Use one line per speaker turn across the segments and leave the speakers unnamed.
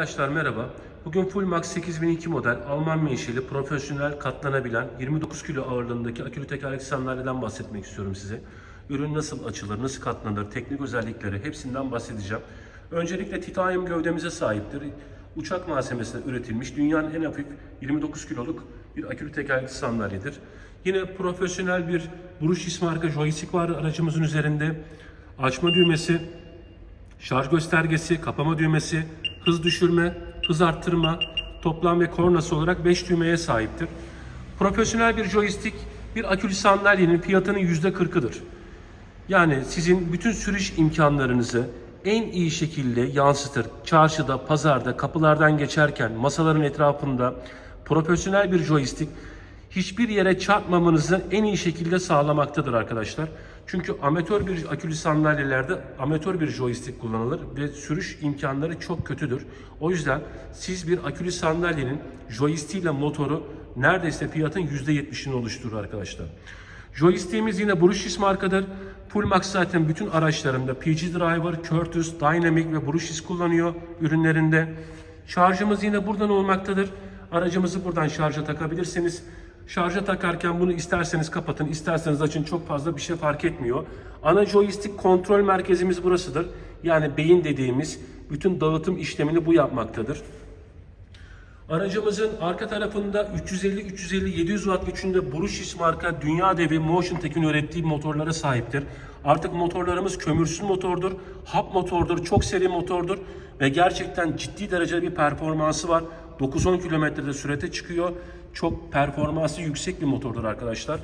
Arkadaşlar merhaba. Bugün Fullmax 8002 model Alman menşeli profesyonel katlanabilen 29 kilo ağırlığındaki akülü tekerlekli sandalyeden bahsetmek istiyorum size. Ürün nasıl açılır, nasıl katlanır, teknik özellikleri hepsinden bahsedeceğim. Öncelikle titanyum gövdemize sahiptir. Uçak malzemesinden üretilmiş dünyanın en hafif 29 kiloluk bir akülü tekerlekli sandalyedir. Yine profesyonel bir Brussis marka joystick var aracımızın üzerinde. Açma düğmesi, şarj göstergesi, kapama düğmesi, hız düşürme, hız arttırma, toplam ve kornası olarak 5 düğmeye sahiptir. Profesyonel bir joystick bir akülü sandalyenin fiyatının %40'ıdır. Yani sizin bütün sürüş imkanlarınızı en iyi şekilde yansıtır. Çarşıda, pazarda, kapılardan geçerken, masaların etrafında profesyonel bir joystick hiçbir yere çarpmamanızı en iyi şekilde sağlamaktadır arkadaşlar. Çünkü amatör bir akülü sandalyelerde amatör bir joystick kullanılır ve sürüş imkanları çok kötüdür. O yüzden siz bir akülü sandalyenin joystick ile motoru neredeyse fiyatın %70'ini oluşturur arkadaşlar. Joystick'imiz yine Brussis markadır. Fullmax zaten bütün araçlarında PG Driver, Curtis, Dynamic ve Brussis kullanıyor ürünlerinde. Şarjımız yine buradan olmaktadır. Aracımızı buradan şarja takabilirsiniz. Şarja takarken bunu isterseniz kapatın, isterseniz açın çok fazla bir şey fark etmiyor. Ana joystick kontrol merkezimiz burasıdır. Yani beyin dediğimiz bütün dağıtım işlemini bu yapmaktadır. Aracımızın arka tarafında 350, 350, 700 watt gücünde Brussis marka dünya devi Motion Tech'in ürettiği motorlara sahiptir. Artık motorlarımız kömürsüz motordur, hap motordur, çok seri motordur ve gerçekten ciddi derecede bir performansı var. 9-10 kilometrede sürete çıkıyor. Çok performansı yüksek bir motordur arkadaşlar.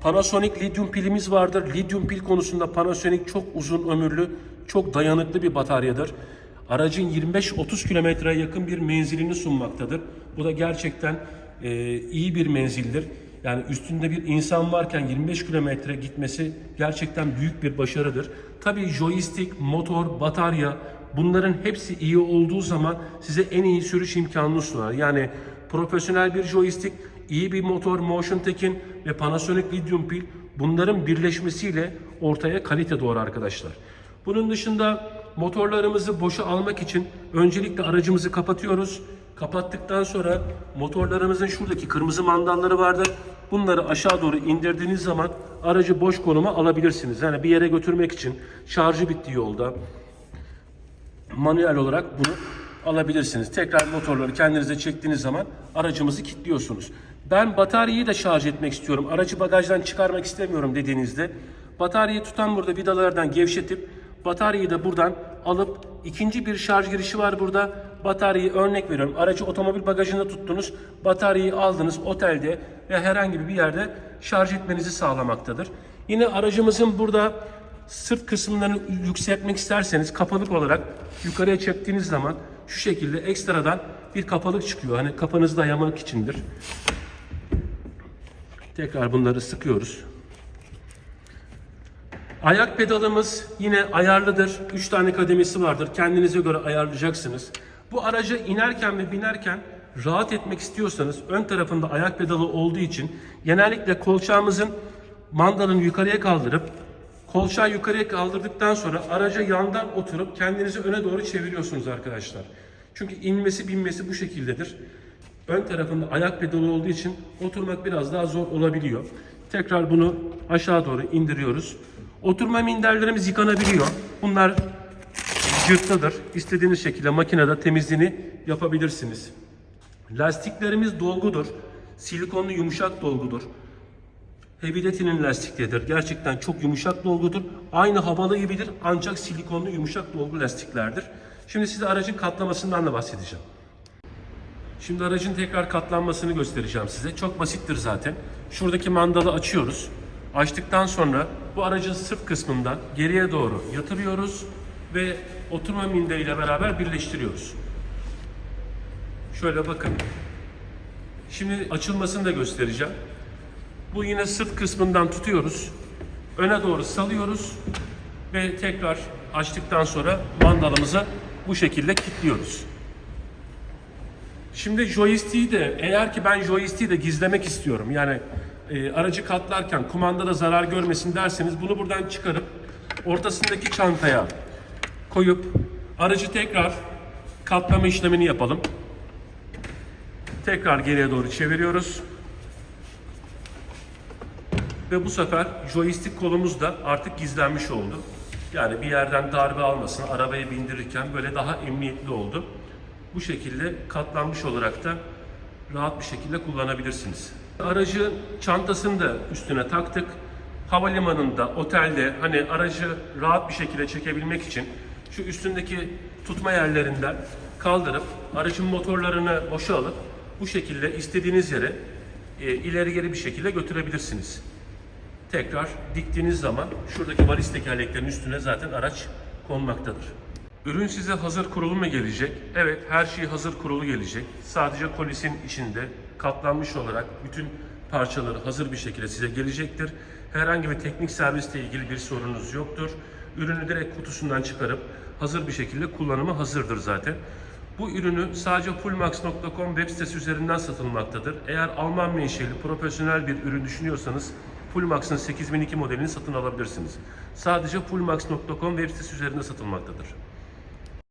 Panasonic lityum pilimiz vardır. Lityum pil konusunda Panasonic çok uzun ömürlü, çok dayanıklı bir bataryadır. Aracın 25-30 kilometreye yakın bir menzilini sunmaktadır. Bu da gerçekten e, iyi bir menzildir. Yani üstünde bir insan varken 25 kilometre gitmesi gerçekten büyük bir başarıdır. Tabii joystick, motor, batarya bunların hepsi iyi olduğu zaman size en iyi sürüş imkanını sunar. Yani profesyonel bir joystick, iyi bir motor Motion Tech'in ve Panasonic lityum pil bunların birleşmesiyle ortaya kalite doğru arkadaşlar. Bunun dışında motorlarımızı boşa almak için öncelikle aracımızı kapatıyoruz. Kapattıktan sonra motorlarımızın şuradaki kırmızı mandalları vardır. Bunları aşağı doğru indirdiğiniz zaman aracı boş konuma alabilirsiniz. Yani bir yere götürmek için şarjı bitti yolda manuel olarak bunu alabilirsiniz. Tekrar motorları kendinize çektiğiniz zaman aracımızı kilitliyorsunuz. Ben bataryayı da şarj etmek istiyorum. Aracı bagajdan çıkarmak istemiyorum dediğinizde bataryayı tutan burada vidalardan gevşetip bataryayı da buradan alıp ikinci bir şarj girişi var burada. Bataryayı örnek veriyorum. Aracı otomobil bagajında tuttunuz. Bataryayı aldınız otelde ve herhangi bir yerde şarj etmenizi sağlamaktadır. Yine aracımızın burada sırt kısımlarını yükseltmek isterseniz kapalık olarak yukarıya çektiğiniz zaman şu şekilde ekstradan bir kapalık çıkıyor. Hani kafanızı dayamak içindir. Tekrar bunları sıkıyoruz. Ayak pedalımız yine ayarlıdır. 3 tane kademesi vardır. Kendinize göre ayarlayacaksınız. Bu araca inerken ve binerken rahat etmek istiyorsanız ön tarafında ayak pedalı olduğu için genellikle kolçağımızın mandalını yukarıya kaldırıp kolçağı yukarıya kaldırdıktan sonra araca yandan oturup kendinizi öne doğru çeviriyorsunuz arkadaşlar. Çünkü inmesi binmesi bu şekildedir. Ön tarafında ayak pedalı olduğu için oturmak biraz daha zor olabiliyor. Tekrar bunu aşağı doğru indiriyoruz. Oturma minderlerimiz yıkanabiliyor. Bunlar cırtlıdır. İstediğiniz şekilde makinede temizliğini yapabilirsiniz. Lastiklerimiz dolgudur. Silikonlu yumuşak dolgudur. Hevideti'nin lastiklidir. Gerçekten çok yumuşak dolgudur. Aynı havalı gibidir ancak silikonlu yumuşak dolgu lastiklerdir. Şimdi size aracın katlamasından da bahsedeceğim. Şimdi aracın tekrar katlanmasını göstereceğim size. Çok basittir zaten. Şuradaki mandalı açıyoruz. Açtıktan sonra bu aracın sırt kısmından geriye doğru yatırıyoruz ve oturma minderiyle beraber birleştiriyoruz. Şöyle bakın. Şimdi açılmasını da göstereceğim. Bu yine sırt kısmından tutuyoruz. Öne doğru salıyoruz ve tekrar açtıktan sonra mandalımızı bu şekilde kilitliyoruz. Şimdi joystick'i de eğer ki ben joystick'i de gizlemek istiyorum. Yani e, aracı katlarken kumandada zarar görmesin derseniz bunu buradan çıkarıp ortasındaki çantaya koyup aracı tekrar katlama işlemini yapalım. Tekrar geriye doğru çeviriyoruz. Ve bu sefer joystick kolumuz da artık gizlenmiş oldu. Yani bir yerden darbe almasın, arabaya bindirirken böyle daha emniyetli oldu. Bu şekilde katlanmış olarak da rahat bir şekilde kullanabilirsiniz. Aracı çantasını da üstüne taktık. Havalimanında, otelde hani aracı rahat bir şekilde çekebilmek için şu üstündeki tutma yerlerinden kaldırıp aracın motorlarını boşa alıp bu şekilde istediğiniz yere e, ileri geri bir şekilde götürebilirsiniz. Tekrar diktiğiniz zaman şuradaki varis tekerleklerin üstüne zaten araç konmaktadır. Ürün size hazır kurulu mu gelecek? Evet, her şey hazır kurulu gelecek. Sadece kolisin içinde katlanmış olarak bütün parçaları hazır bir şekilde size gelecektir. Herhangi bir teknik servisle ilgili bir sorunuz yoktur. Ürünü direkt kutusundan çıkarıp hazır bir şekilde kullanımı hazırdır zaten. Bu ürünü sadece fullmax.com web sitesi üzerinden satılmaktadır. Eğer Alman menşeli profesyonel bir ürün düşünüyorsanız Fullmax'ın 8002 modelini satın alabilirsiniz. Sadece fullmax.com web sitesi üzerinde satılmaktadır.